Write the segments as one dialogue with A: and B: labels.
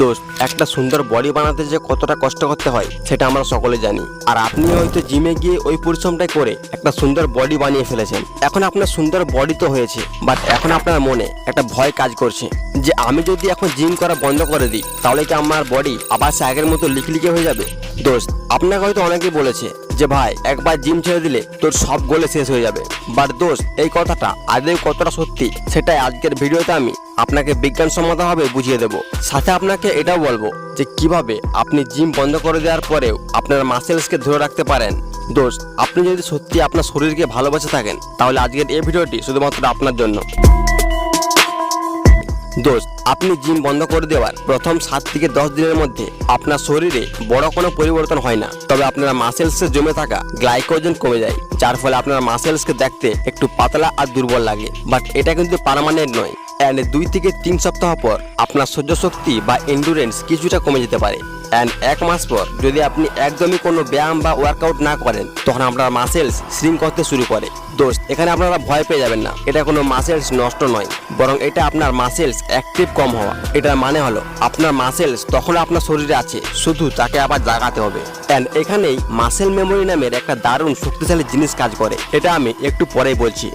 A: দোস্ত একটা সুন্দর বডি বানাতে যে কতটা কষ্ট করতে হয়, সেটা আমরা সকলে জানি। আর আপনি হয়তো জিমে গিয়ে ওই পরিশ্রমটাই করে একটা সুন্দর বডি বানিয়ে ফেলেছেন। এখন আপনার সুন্দর বডি তো হয়েছে বাট এখন আপনার মনে একটা ভয় কাজ করছে যে আমি যদি এখন জিম করা বন্ধ করে দিই, তাহলে কি আমার বডি আবার সে আগের মতো লিকলিকে হয়ে যাবে? দোস্ত, আপনাকে হয়তো অনেকেই বলেছে যে ভাই, একবার জিম ছেড়ে দিলে তোর সব গোলে শেষ হয়ে যাবে। বাট দোস্ত এই কথাটা আদৌ কতটা সত্যি, সেটাই আজকের ভিডিওতে আমি আপনাকে বিজ্ঞানসম্মতভাবে বুঝিয়ে দেব। সাথে আপনাকে এটাও বলব যে কীভাবে আপনি জিম বন্ধ করে দেওয়ার পরেও আপনার মাসেলসকে ধরে রাখতে পারেন। দোস্ত আপনি যদি সত্যি আপনার শরীরকে ভালোবাসে থাকেন, তাহলে আজকের এই ভিডিওটি শুধুমাত্র আপনার জন্য। দোস্ত, আপনি জিম বন্ধ করে দেওয়ার প্রথম সাত থেকে দশ দিনের মধ্যে আপনার শরীরে বড় কোনো পরিবর্তন হয় না। তবে আপনার মাসেলসে জমে থাকা গ্লাইকোজেন কমে যায়, যার ফলে আপনার মাসেলসকে দেখতে একটু পাতলা আর দুর্বল লাগে। বাট এটা কিন্তু পারমানেন্ট নয়। অ্যান্ড দুই থেকে তিন সপ্তাহ পর আপনার সহ্য শক্তি বা এন্ডুরেন্স কিছুটা কমে যেতে পারে। অ্যান্ড এক মাস পর যদি আপনি একদমই কোনো ব্যায়াম বা ওয়ার্কআউট না করেন, তখন আপনার মাসেলস শ্রিং করতে শুরু করে। দোস্ত এখানে আপনারা ভয় পেয়ে যাবেন না। এটা কোনো মাসেলস নষ্ট নয়, বরং এটা আপনার মাসেলস অ্যাক্টিভ কম হওয়া। এটার মানে হলো, আপনার মাসেলস তখন আপনার শরীরে আছে, শুধু তাকে আবার জাগাতে হবে। অ্যান্ড এখানেই মাসেল মেমোরি নামের একটা দারুণ শক্তিশালী জিনিস কাজ করে। এটা আমি একটু পরেই বলছি।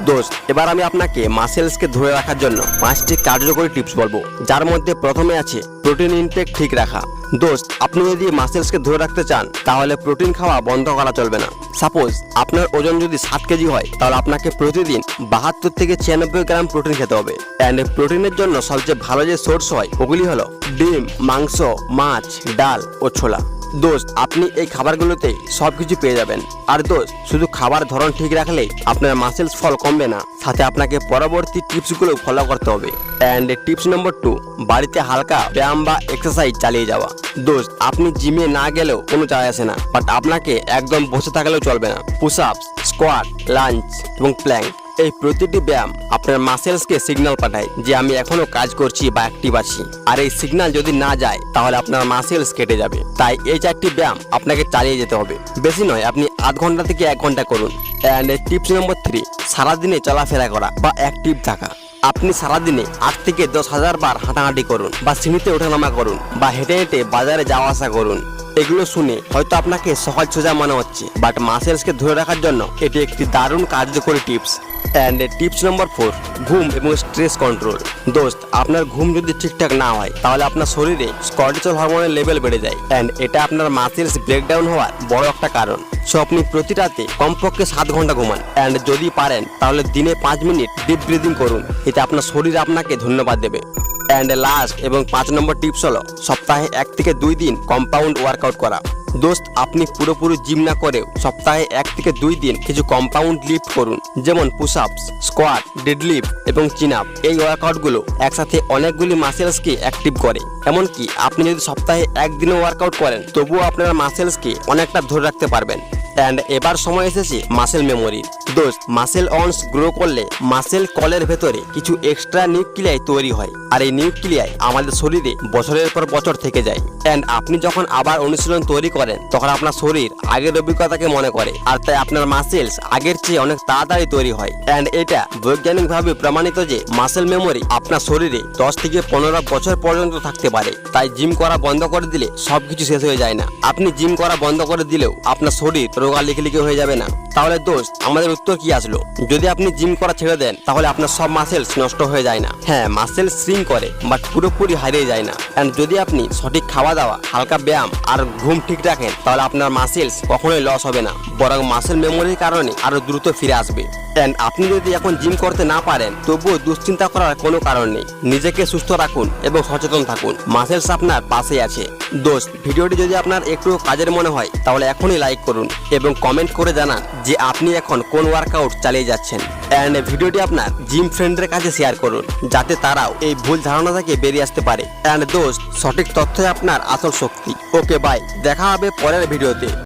A: দোস্ত, এবার আমি আপনাকে মাসেলসকে ধরে রাখার জন্য পাঁচটি কার্যকরী টিপস বলব। যার মধ্যে প্রথমে আছে প্রোটিন ইনটেক ঠিক রাখা। দোস্ত, আপনি যদি মাসেলসকে ধরে রাখতে চান, তাহলে প্রোটিন খাওয়া বন্ধ করা চলবে না। সাপোজ আপনার ওজন যদি সাত কেজি হয়, তাহলে আপনাকে প্রতিদিন বাহাত্তর থেকে ছিয়ানব্বই গ্রাম প্রোটিন খেতে হবে। অ্যান্ড প্রোটিনের জন্য সবচেয়ে ভালো যে সোর্স হয়, ওগুলি হলো ডিম, মাংস, মাছ, ডাল ও ছোলা। দোস্ত, আপনি এই খাবারগুলোতে সব কিছু পেয়ে যাবেন। আর দোস্ত, শুধু খাবার ধরন ঠিক রাখলে আপনার মাসেলস ফল কমবে না। সাথে আপনাকে পরবর্তী টিপসগুলো ফলো করতে হবে। অ্যান্ড টিপস নম্বর টু বাড়িতে হালকা ব্যায়াম বা এক্সারসাইজ চালিয়ে যাওয়া। দোস্ত, আপনি জিমে না গেলেও কোনো যায় আসে না। বাট আপনাকে একদম বসে থাকলেও চলবে না। পুশ আপ স্কোয়াট লাঞ্চ এবং প্ল্যাঙ্ক এই প্রতিটি ব্যায়াম আপনার মাসেলসকে সিগন্যাল পাঠায় যে আমি এখনও কাজ করছি বা অ্যাক্টিভ আছি। আর এই সিগন্যাল যদি না যায়, তাহলে আপনার মাসেলস কেটে যাবে। তাই এই চারটি ব্যায়াম আপনাকে চালিয়ে যেতে হবে। বেশি নয়, আপনি আধ ঘণ্টা থেকে এক ঘণ্টা করুন। অ্যান্ড টিপস নম্বর থ্রি সারাদিনে চলাফেরা করা বা অ্যাক্টিভ থাকা। আপনি সারাদিনে আট থেকে দশ হাজার বার হাঁটাহাঁটি করুন বা সিঁড়িতে ওঠানামা করুন বা হেঁটে হেঁটে বাজারে যাওয়া আসা করুন। এগুলো শুনে হয়তো আপনাকে সহজ সোজা মনে হচ্ছে বাট মাসেলসকে ধরে রাখার জন্য এটি একটি দারুণ কার্যকরী tips and tips number four ঘুম এবং স্ট্রেস কন্ট্রোল দোস্ত, আপনার ঘুম যদি ঠিকঠাক না হয়, তাহলে আপনার শরীরে স্কর্টিসল হরমোনের লেভেল বেড়ে যায়। অ্যান্ড এটা আপনার মাসেলস ব্রেকডাউন হওয়ার বড় একটা কারণ। সো আপনি প্রতি রাতে কমপক্ষে সাত ঘণ্টা ঘুমান। অ্যান্ড যদি পারেন, তাহলে দিনে পাঁচ মিনিট ডিপ ব্রিদিং করুন। এতে আপনার শরীর আপনাকে ধন্যবাদ দেবে। অ্যান্ড লাস্ট এবং পাঁচ নম্বর টিপস হলো সপ্তাহে এক থেকে দুই দিন কম্পাউন্ড ওয়ার্কআউট করা। দোস্ত, আপনি পুরোপুরি জিম না করেও সপ্তাহে এক থেকে দুই দিন কিছু কম্পাউন্ড লিফট করুন, যেমন পুশ আপস স্কোয়াট ডেডলিফট এবং চিন আপ এই ওয়ার্কআউটগুলো একসাথে অনেকগুলি মাসেলসকে অ্যাক্টিভ করে। এমনকি আপনি যদি সপ্তাহে একদিনও ওয়ার্কআউট করেন, তবুও আপনার মাসেলসকে অনেকটা ধরে রাখতে পারবেন। অ্যান্ড এবার সময় এসেছে মাসেল মেমোরির দোস্ত মাসেল অনস গ্রো করলে মাসেল কলের ভেতরে কিছু এক্সট্রা নিউক্লিয়াই তৈরি হয়। আর এই নিউক্লিয়াই আমাদের শরীরে বছরের পর বছর থেকে যায়। অ্যান্ড আপনি যখন আবার অনুশীলন তৈরি করেন, তখন আপনার শরীর আগের অভিজ্ঞতাকে মনে করে। আর তাই আপনার মাসেলস আগের চেয়ে অনেক তাড়াতাড়ি তৈরি হয়। অ্যান্ড এটা বৈজ্ঞানিকভাবে প্রমাণিত যে মাসেল মেমোরি আপনার শরীরে দশ থেকে পনেরো বছর পর্যন্ত থাকতে পারে। তাই জিম করা বন্ধ করে দিলে সবকিছু শেষ হয়ে যায় না। আপনি জিম করা বন্ধ করে দিলেও আপনার শরীর রোগা লিখে হয়ে যাবে না। তাহলে দোস্ত, আমাদের উত্তর কি আসলো? যদি আপনি জিম করা ছেড়ে দেন, তাহলে আপনার সব মাসেলস নষ্ট হয়ে যায় না। হ্যাঁ মাসেল শ্রিং করে বাট পুরোপুরি হারিয়ে যায় না। অ্যান্ড যদি আপনি সঠিক খাওয়া দাওয়া, হালকা ব্যায়াম আর ঘুম ঠিক রাখেন, তাহলে আপনার মাসেলস কখনোই লস হবে না। বরং মাসেল মেমোরির কারণে আরও দ্রুত ফিরে আসবে। অ্যান্ড আপনি যদি এখন জিম করতে না পারেন, তবুও দুশ্চিন্তা করার কোনো কারণ নেই। নিজেকে সুস্থ রাখুন এবং সচেতন থাকুন। মাসেলস আপনার পাশে আছে। দোস্ত, ভিডিওটি যদি আপনার একটু কাজের মনে হয়, তাহলে এখনই লাইক করুন। এবং কমেন্ট করে জানান যে আপনি এখন কোন ওয়ার্কআউট চালিয়ে যাচ্ছেন। অ্যান্ড ভিডিওটি আপনার জিম ফ্রেন্ডের কাছে শেয়ার করুন, যাতে তারাও এই ভুল ধারণা থেকে বেরিয়ে আসতে পারে। অ্যান্ড দোস্ত, সঠিক তথ্যই আপনার আসল শক্তি। ওকে বাই দেখা হবে পরের ভিডিওতে